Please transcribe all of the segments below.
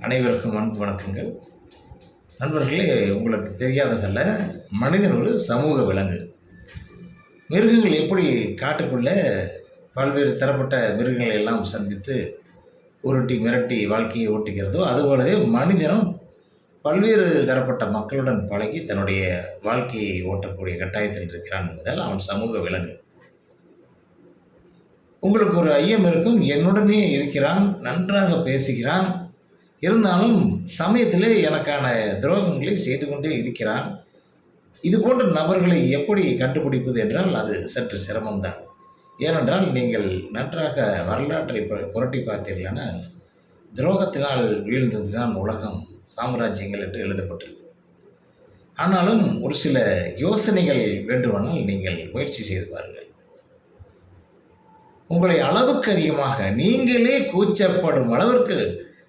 அனைவருக்கும் அன்பு வணக்கங்கள். நண்பர்களே உங்களுக்கு தெரியாததல்ல மனிதன் ஒரு சமூக விலங்கு. மிருகங்கள் எப்படி காட்டுக்குள்ளே பல்வேறு தரப்பட்ட மிருகங்களை எல்லாம் சந்தித்து உருட்டி மிரட்டி வாழ்க்கையை ஓட்டுகிறதோ அதுபோலவே மனிதனும் பல்வேறு தரப்பட்ட மக்களுடன் பழகி தன்னுடைய வாழ்க்கையை ஓட்டக்கூடிய கட்டாயத்தில் இருக்கிறான் என்பதால் அவன் சமூக விலங்கு. உங்களுக்கு ஒரு ஐயம் இருக்கும் என்னுடனே இருக்கிறான் நன்றாக பேசுகிறான் இருந்தாலும் சமயத்திலே எனக்கான துரோகங்களை செய்து கொண்டே இருக்கிறான். இது போன்ற நபர்களை எப்படி கண்டுபிடிப்பது என்றால் அது சற்று சிரமம்தான். ஏனென்றால் நீங்கள் நன்றாக வரலாற்றை புரட்டி பார்த்தீர்களானால் துரோகத்தினால் வீழ்ந்தது தான் உலகம் சாம்ராஜ்யங்கள் என்று எழுதப்பட்டிருக்கு. ஆனாலும் ஒரு சில யோசனைகள் வேண்டுமானால் நீங்கள் முயற்சி செய்து பாருங்கள். உங்களை அளவுக்கு அதிகமாக நீங்களே கூச்சப்படும் அளவிற்கு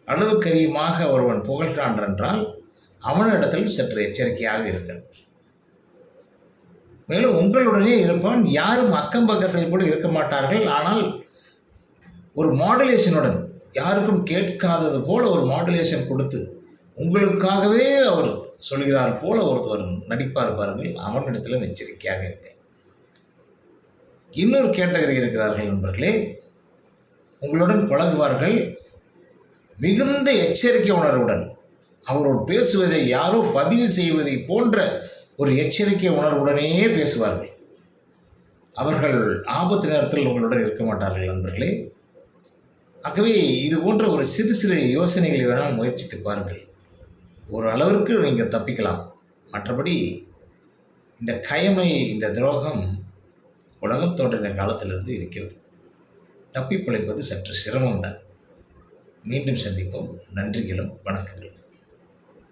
அளவுக்கு ஒருவன் புகழ்கிறான் என்றால் அவனிடத்தில் சற்று எச்சரிக்கையாக இருங்கள். மேலும் உங்களுடனே இருப்பான் யாரும் அக்கம் பக்கத்தில் கூட இருக்க மாட்டார்கள். ஆனால் ஒரு மாடுலேஷனுடன் யாருக்கும் கேட்காதது போல ஒரு மாடுலேஷன் கொடுத்து உங்களுக்காகவே அவர் சொல்கிறார் போல ஒருத்தவர் நடிப்பார் பாருங்கள். அவனிடத்திலும் எச்சரிக்கையாக இருங்கள். இன்னொரு கேட்டகரி இருக்கிறார்கள் நண்பர்களே உங்களுடன் பழகுவார்கள். மிகுந்த எச்சரிக்கை உணர்வுடன் அவரோடு பேசுவதை யாரோ பதிவு செய்வதை போன்ற ஒரு எச்சரிக்கை உணர்வுடனே பேசுவார்கள். அவர்கள் ஆபத்து நேரத்தில் உங்களுடன் இருக்க மாட்டார்கள் நண்பர்களே. ஆகவே இது போன்ற ஒரு சிறு சிறு யோசனைகளை வேணால் முயற்சித்து பாருங்கள். ஒரு அளவிற்கு நீங்கள் தப்பிக்கலாம். மற்றபடி இந்த கயமை இந்த துரோகம் உலகம் தோன்றின காலத்திலிருந்து இருக்கிறது. தப்பி பிழைப்பது சற்று சிரமம்தான். மீண்டும் சந்திப்போம். நன்றிகளும் வணக்கங்களும்.